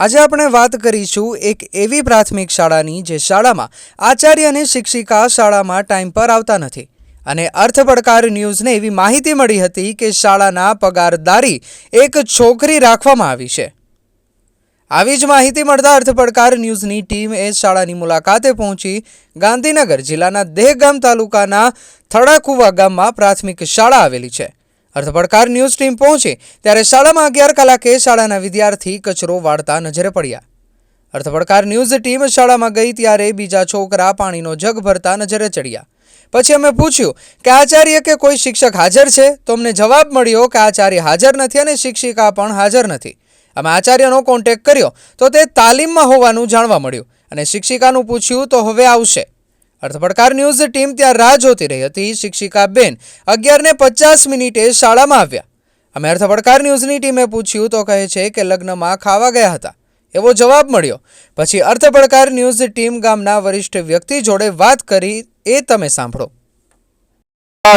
આજે આપણે વાત કરીશું એક એવી પ્રાથમિક શાળાની જે શાળામાં આચાર્ય અને શિક્ષિકા શાળામાં ટાઈમ પર આવતા નથી. અને અર્થ પડકાર ન્યૂઝને એવી માહિતી મળી હતી કે શાળાના પગારદારી એક છોકરી રાખવામાં આવી છે. આવી જ માહિતી મળતા અર્થ પડકાર ન્યૂઝની ટીમ એ શાળાની મુલાકાતે પહોંચી ગાંધીનગર જિલ્લાના દેહગામ તાલુકાના થડાકુવા ગામમાં પ્રાથમિક શાળા આવેલી છે. અર્થ, પડકાર ન્યૂઝ ટીમ પહોંચી ત્યારે શાળામાં અગિયાર કલાકે શાળાના વિદ્યાર્થી કચરો વાળતા નજરે પડ્યા. અર્થપડકાર ન્યૂઝ ટીમ શાળામાં ગઈ ત્યારે બીજા છોકરા પાણીનો જગ ભરતા નજરે ચડ્યા. પછી અમે પૂછ્યું, કે આચાર્ય કે કોઈ શિક્ષક હાજર છે? તો અમને જવાબ મળ્યો કે આચાર્ય હાજર નથી અને શિક્ષિકા પણ હાજર નથી. અમે આચાર્યનો કોન્ટેક્ટ કર્યો તો તે તાલીમમાં હોવાનું જાણવા મળ્યું અને શિક્ષિકાનું પૂછ્યું, તો હવે આવશે. અર્થપડકાર ન્યૂઝ ટીમ ત્યાં રાહ જોતી રહી હતી. શિક્ષિકા બેન અગિયારને પચાસ મિનિટે શાળામાં આવ્યા. અમે અર્થપડકાર ન્યૂઝની ટીમે પૂછ્યું તો કહે છે કે લગ્નમાં ખાવા ગયા હતા. એવો જવાબ મળ્યો. પછી અર્થપડકાર ન્યૂઝ ટીમ ગામના વરિષ્ઠ વ્યક્તિ જોડે વાત કરી, એ તમે સાંભળો.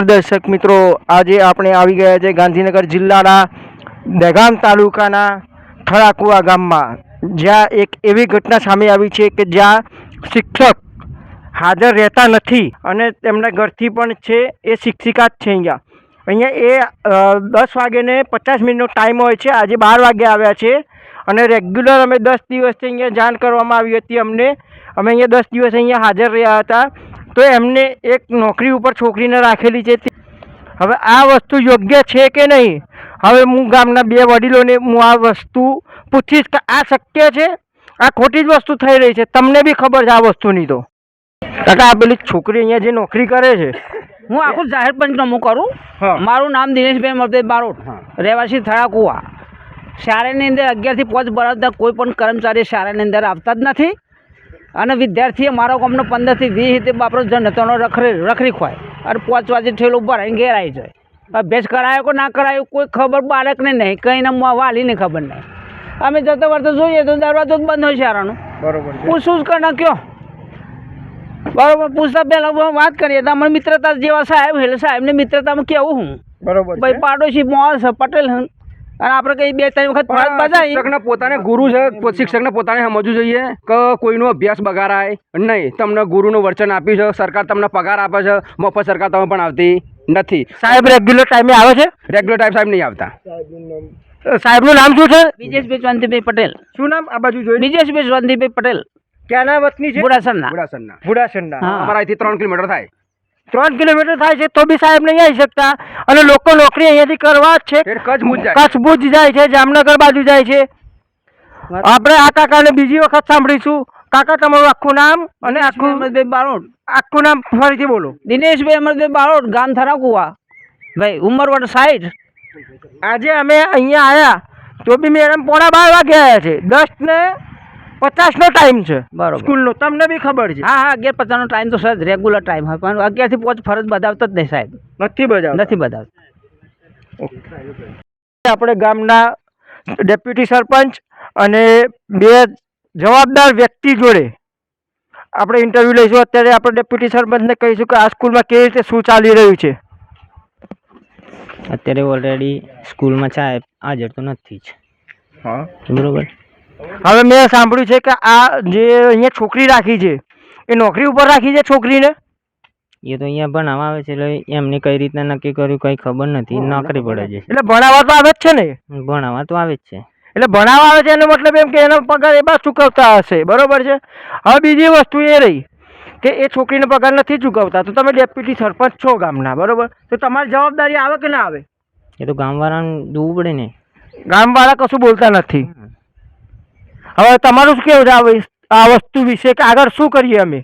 દર્શક મિત્રો, આજે આપણે આવી ગયા છે ગાંધીનગર જિલ્લાના દહેગામ તાલુકાના થળાકુવા ગામમાં. જ્યાં એક એવી ઘટના સામે આવી છે કે જ્યાં શિક્ષક હાજર રહેતા નથી અને તેમના ઘરથી પણ છે એ શિક્ષિકા જ છે અહીંયા. અહીંયા એ દસ વાગ્યાને પચાસ મિનિટનો ટાઈમ હોય છે. આજે બાર વાગે આવ્યા છે અને રેગ્યુલર અમે દસ દિવસથી અહીંયા જાણ કરવામાં આવી હતી અમને. અમે અહીંયા દસ દિવસ અહીંયા હાજર રહ્યા હતા. તો એમને એક નોકરી ઉપર છોકરીને રાખેલી છે. હવે આ વસ્તુ યોગ્ય છે કે નહીં? હવે હું ગામના બે વડીલોને હું આ વસ્તુ પૂછીશ કે આ શક્ય છે? આ ખોટી જ વસ્તુ થઈ રહી છે. તમને બી ખબર છે આ વસ્તુની તો. કાકા આ પેલી છોકરી અહીંયા જે નોકરી કરે છે. હું આખું જાહેર પંચનામું કરું. મારું નામ દિનેશભાઈ મરદેવ બારોટ રહેવાસી થળાકુવા શાળાની અંદર અગિયારથી પાંચ બરાબર કોઈ પણ કર્મચારી શાળાની અંદર આવતા જ નથી. અને વિદ્યાર્થીએ મારો ગામનો પંદરથી વીસ રીતે બાપરો જનતાનો રખરી રખરી ખોય અને પાંચ વાગે ઠેલો ભરાઈને ઘેર આવી જાય. અભ્યાસ કરાયો કે ના કરાયો કોઈ ખબર બાળકને નહીં કંઈને વાલીને ખબર નહીં. અમે જતા વળતો જોઈએ તો દરવાજો જ બંધ હોય શાળાનો. બરોબર પૂછું જ કરના કયો? બરોબર પૂછતા પહેલાં વાત કરીએ. તો અમારી મિત્રતા જેવા સાહેબ એટલે સાહેબની મિત્રતામાં કેવું હું? બરોબર ભાઈ પાડોશી મોસ પટેલ હં. અને આપણે કઈ બે ત્રણ વખત ફરજ બજાવી શિક્ષકને પોતાને ગુરુ છે શિક્ષકને પોતાને સમજવું જોઈએ કે કોઈનો અભ્યાસ બગાડાય નહીં. તમને ગુરુનું વચન આપ્યું છે સરકાર તમને પગાર આપે છે મફત સરકાર તમે પણ આવતી નથી. સાહેબ રેગ્યુલર ટાઈમે આવે છે? રેગ્યુલર ટાઈમ સાહેબ નહીં આવતા. સાહેબનું નામ શું છે? બીજેશભાઈ શાંતિભાઈ પટેલ. શું નામ? આ બાજુ જોઈ બીજેશભાઈ શાંતિભાઈ પટેલ. ક્યાંના વતની છે? બુડાસણના બુડાસણના બુડાસણના. અમારા અહીંથી ત્રણ કિલોમીટર થાય. ત્રણ કિલોમીટર થાય છે તો બી સાહેબ નહીં આવી શકતા. અને લોકો નોકરી અહીંયાથી કરવા જ છે. કચ્છ ભુજ જાય. છે જામનગર બાજુ જાય છે. આપણે આ કાકાને બીજી વખત સાંભળીશું. કાકા તમારું આખું નામ અને આખું અમરદેવ બારોટ. આખું નામ ફરીથી બોલો. દિનેશભાઈ અમરદેવ બારોટ ગામ થરાકુવા. ભાઈ ઉમરવડ સાઈડ આજે અમે અહીંયા આવ્યા તો બી મેડમ પોણા બાર વાગે આવ્યા છે. દસ ને પચાસનો ટાઈમ છે. બરોબર. સ્કૂલનો તમને બી ખબર છે. હા હા અગિયાર પચાસનો ટાઈમ તો સર રેગ્યુલર ટાઈમ હોય પણ અગિયારથી પાંચ ફરજ બજાવતો જ નહીં સાહેબ. નથી બજાવ નથી બજાવતો. આપણે ગામના ડેપ્યુટી સરપંચ અને બે જવાબદાર વ્યક્તિ જોડે આપણે ઇન્ટરવ્યૂ લઈશું. અત્યારે આપણે ડેપ્યુટી સરપંચને કહીશું કે આ સ્કૂલમાં કેવી રીતે શું ચાલી રહ્યું છે. અત્યારે ઓલરેડી સ્કૂલમાં સાહેબ. હાજર તો નથી જ. હા. બરોબર? હવે મેં સાંભળ્યું છે કે આ જે અહીંયા છોકરી રાખી છે એ નોકરી ઉપર રાખી છે છોકરીને? એ તો અહીંયા ભણાવવા આવે છે એટલે એમને કઈ રીતના નક્કી કર્યું કઈ ખબર નથી નોકરી પડે છે. એટલે ભણાવવા તો આવે જ છે ને? ભણાવવા તો આવે જ છે. એટલે ભણાવવા આવે છે એનો મતલબ એમ કે એનો પગાર એ બસ ચૂકવતા હશે બરોબર છે? હવે બીજી વસ્તુ એ રહી કે એ છોકરીને પગાર નથી ચૂકવતા તો તમે ડેપ્યુટી સરપંચ છો ગામના બરોબર? તો તમારી જવાબદારી આવે કે ના આવે? એ તો ગામવાળાને જોવું પડે ને. ગામવાળા કશું બોલતા નથી. હવે તમારું શું કેવું છે? આ વસ- આ વસ્તુ વિશે કે આગળ શું કરીએ અમે?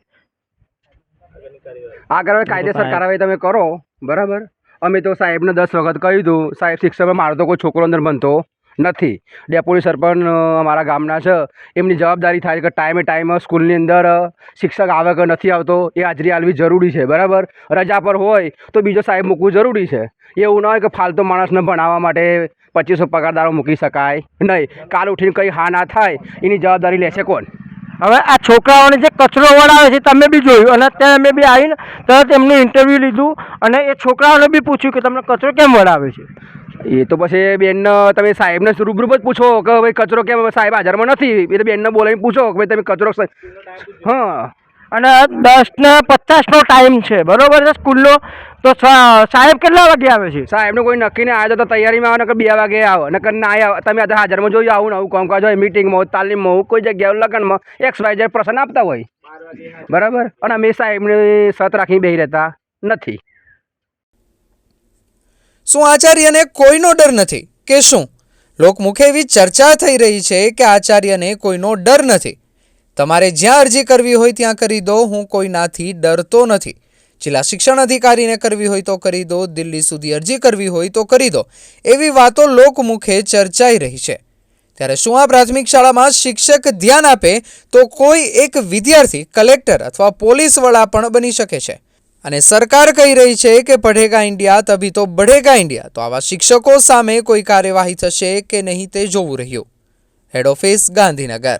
આગળ હવે કાયદેસર કાર્યવાહી તમે કરો બરાબર? અમે તો સાહેબને દસ વખત કહી દઉં સાહેબ શિક્ષકમાં મારો તો કોઈ છોકરો અંદર બનતો. નથી. ડેપ્યુટી સરપંચ અમારા ગામના છે. એમની જવાબદારી થાય કે ટાઈમે ટાઈમ સ્કૂલની અંદર શિક્ષક આવે કે નથી આવતો એ હાજરી આલવી જરૂરી છે, બરાબર? રજા પર હોય તો બીજો સાહેબ મૂકવું જરૂરી છે. એવું ના હોય કે ફાલતુ માણસને ભણાવવા માટે પચીસો પગારદારો મૂકી શકાય. નહીં, કાલ ઉઠીને કંઈ હા ના થાય, એની જવાબદારી લેશે કોણ? હવે આ છોકરાઓને જે કચરો વળાવે છે, તમે બી જોયું. અને અત્યારે અમે બી આવીને તરત એમનું ઇન્ટરવ્યૂ લીધું. અને એ છોકરાઓને બી પૂછ્યું કે તમને કચરો કેમ વળાવે છે? એ તો પછી બેનને તમે સાહેબને રૂબરૂ જ પૂછો કે ભાઈ કચરો કેમ સાહેબ હાજરમાં નથી? એ તો બેનને બોલાવીને પૂછો કે ભાઈ તમે કચરો હા. અને દસ ને પચાસનો ટાઈમ છે બરોબર છે સ્કૂલનો? તો સાહેબ કેટલા વાગે આવે છે? સાહેબને કોઈ નક્કી નહીં આવ્યો તો તૈયારીમાં આવે નકર બે વાગે આવો. નકર ના આવે તમે આજે હાજરમાં જોઈ આવું ને આવું કામકાજ હોય મિટિંગમાં હોય તાલીમમાં હોય કોઈ જગ્યાએ લગ્નમાં એક્સ વાય ઝેડ પ્રસન્ન આપતા હોય. બરાબર? અને અમે સાહેબને સત રાખીને બેસી રહેતા નથી. શું આચાર્યને કોઈનો ડર નથી કે શું? લોકમુખે એવી ચર્ચા થઈ રહી છે કે આચાર્યને કોઈનો ડર નથી. તમારે જ્યાં અરજી કરવી હોય ત્યાં કરી દો, હું કોઈનાથી ડરતો નથી. જિલ્લા શિક્ષણ અધિકારીને કરવી હોય તો કરી દો, દિલ્હી સુધી અરજી કરવી હોય તો કરી દો. એવી વાતો લોકમુખે ચર્ચાઈ રહી છે. ત્યારે શું આ પ્રાથમિક શાળામાં શિક્ષક ધ્યાન આપે તો કોઈ એક વિદ્યાર્થી કલેક્ટર અથવા પોલીસ વડા પણ બની શકે છે? અને સરકાર કહી રહી છે કે પઢેગા ઇન્ડિયા, તભી તો બઢેગા ઇન્ડિયા. તો આવા શિક્ષકો સામે કોઈ કાર્યવાહી થશે કે નહીં તે જોવું રહ્યું. Head office Gandhinagar.